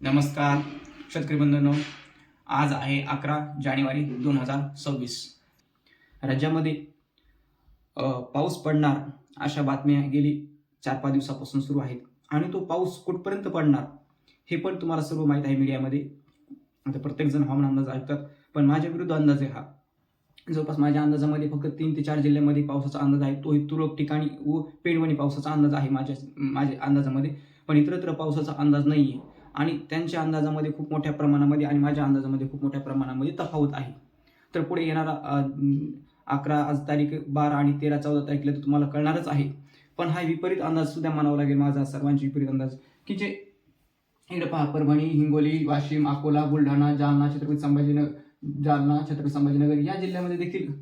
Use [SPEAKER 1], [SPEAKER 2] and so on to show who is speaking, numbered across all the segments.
[SPEAKER 1] नमस्कार शेतकरी बंधूंनो. आज आहे अकरा जानेवारी दोन हजार सव्वीस. राज्यामध्ये पाऊस पडणार अशा बातम्या गेली चार पाच दिवसापासून सुरू आहेत. आणि तो पाऊस कुठपर्यंत पडणार हे पण तुम्हाला सर्व माहीत आहे मीडियामध्ये. आता प्रत्येकजण हवामान अंदाज ऐकतात पण माझ्या विरुद्ध अंदाज आहे हा. जवळपास माझ्या अंदाजामध्ये फक्त तीन ते चार जिल्ह्यामध्ये पावसाचा अंदाज आहे. तोही तुरळक ठिकाणी व पेणवणी पावसाचा अंदाज आहे माझ्या माझ्या अंदाजामध्ये. पण इतरत्र पावसाचा अंदाज नाही आहे आणि त्यांच्या अंदाजामध्ये खूप मोठ्या प्रमाणामध्ये आणि माझ्या अंदाजामध्ये खूप मोठ्या प्रमाणामध्ये तफावत आहे. तर पुढे येणारा अकरा आज तारीख बारा आणि तेरा चौदा तारखेला तर तुम्हाला कळणारच आहे. पण हा विपरीत अंदाज सुद्धा मानावा लागेल माझा सर्वांची विपरीत अंदाज. की जे इकडे पहा परभणी हिंगोली वाशिम अकोला बुलढाणा जालना छत्रपती संभाजीनगर जालना छत्रपती संभाजीनगर या जिल्ह्यामध्ये देखील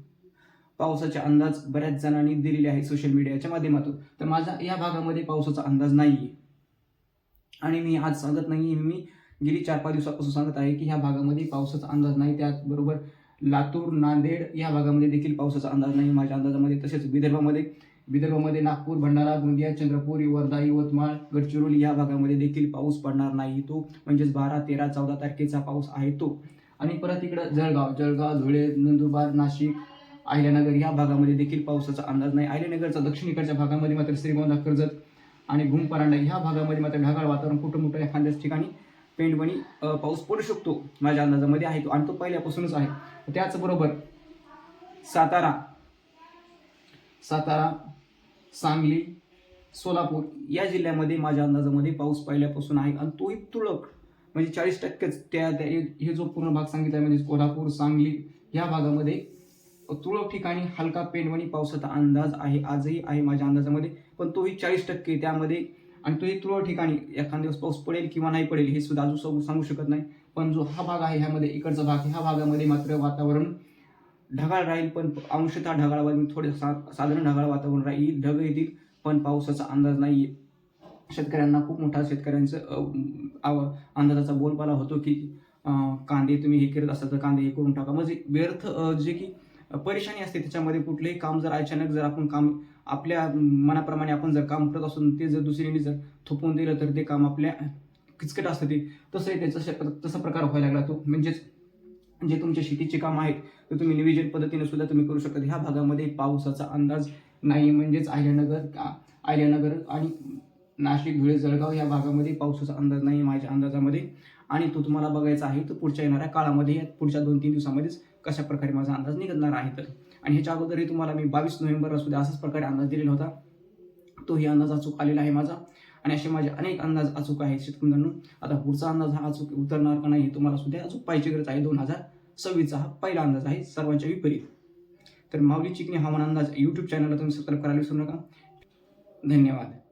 [SPEAKER 1] पावसाचे अंदाज बऱ्याच जणांनी दिलेले आहेत सोशल मीडियाच्या माध्यमातून. तर माझा या भागामध्ये पावसाचा अंदाज नाही आहे आणि मी आज सांगत नाही मी गेली चार पाच दिवसापासून सांगत आहे की ह्या भागामध्ये पावसाचा अंदाज नाही. त्याचबरोबर लातूर नांदेड या भागामध्ये देखील पावसाचा अंदाज नाही. माझ्या अंदाजामध्ये तसेच विदर्भामध्ये विदर्भामध्ये नागपूर भंडारा गोंदिया चंद्रपूर वर्धा यवतमाळ गडचिरोली या भागामध्ये देखील पाऊस पडणार नाही. तो म्हणजेच बारा तेरा चौदा तारखेचा पाऊस आहे तो. आणि परत इकडं जळगाव जळगाव धुळे नंदुरबार नाशिक अहिल्यानगर या भागामध्ये देखील पावसाचा अंदाज नाही. अहिल्यानगरचा दक्षिणेकडच्या भागामध्ये मात्र श्रीगोंदा कर्जत आणि घुमपरांडा ह्या भागामध्ये मात्र ढगाळ वातावरण कुठं मोठं एखाद्याच ठिकाणी पेंडवणी पाऊस पडू शकतो. माझ्या अंदाजामध्ये आहे तो. आणि तो पहिल्यापासूनच आहे. त्याचबरोबर सातारा सातारा सांगली सोलापूर या जिल्ह्यामध्ये माझ्या अंदाजामध्ये पाऊस पहिल्यापासून आहे. आणि तोही तुरळक म्हणजे चाळीस टक्केच. त्या त्या- हे जो पूर्ण भाग सांगितला म्हणजे कोल्हापूर सांगली या भागामध्ये तुरळक ठिकाणी हलका पेंडवणी पावसाचा अंदाज आहे आजही आहे माझ्या अंदाजामध्ये. पण तोही चाळीस टक्के. त्यामध्ये आणि तोही तुरळक ठिकाणी एखाद्या दिवस पाऊस पडेल किंवा नाही पडेल हे सुद्धा अजून सांगू सांगू शकत नाही. पण जो हा भाग आहे ह्यामध्ये इकडचा भाग ह्या भागामध्ये मात्र वातावरण ढगाळ राहील पण अंशतः ढगाळ वातावरण थोडे सा साधारण ढगाळ वातावरण राहील. ढग येतील पण पावसाचा अंदाज नाही शेतकऱ्यांना खूप मोठा शेतकऱ्यांचं आव- अंदाजाचा बोलबाला होतो की कांदे तुम्ही हे करत असाल तर कांदे हे करून टाका. म्हणजे व्यर्थ जे की परेशानी असते. त्याच्यामध्ये कुठलंही काम जर अचानक जर आपण काम आपल्या मनाप्रमाणे आपण जर काम करत असून ते जर दुसरीने जर थोपवून दिलं तर ते काम आपल्या किचकट असतं ते. तसंही ते तसा प्रकार व्हायला लागला तो. म्हणजेच जे तुमचे शेतीचे काम आहेत ते तुम्ही नियोजन पद्धतीने सुद्धा तुम्ही करू शकता. ह्या भागामध्ये पावसाचा अंदाज नाही. म्हणजेच अहिल्यानगर का- अहिल्यानगर आणि नाशिक धुळे जळगाव या भागामध्ये पावसाचा अंदाज नाही माझ्या अंदाजामध्ये. आणि तो तुम्हाला बघायचा आहे तर पुढच्या येणाऱ्या काळामध्ये या पुढच्या दोन तीन दिवसामध्येच कशा प्रकारे माझा अंदाज निघणार आहे तर? आणि ह्याच्या अगोदरही तुम्हाला मी बावीस नोव्हेंबरला सुद्धा असाच प्रकारे अंदाज दिलेला होता. तोही अंदाज अचूक आलेला आहे माझा. आणि असे माझे अनेक अंदाज अचूक आहेत शेतकऱ्यांनो. आता पुढचा अंदाज हा अचूक उतरणार का नाही हे तुम्हाला सुद्धा अचूक पाहिजे गरज आहे. दोन हजार सव्वीसचा हा पहिला अंदाज आहे सर्वांच्या विपरीत. तर माऊली चिकणी हवामान अंदाज यूट्यूब चॅनलला तुम्ही सबस्क्राईब करायला विसरू नका. धन्यवाद.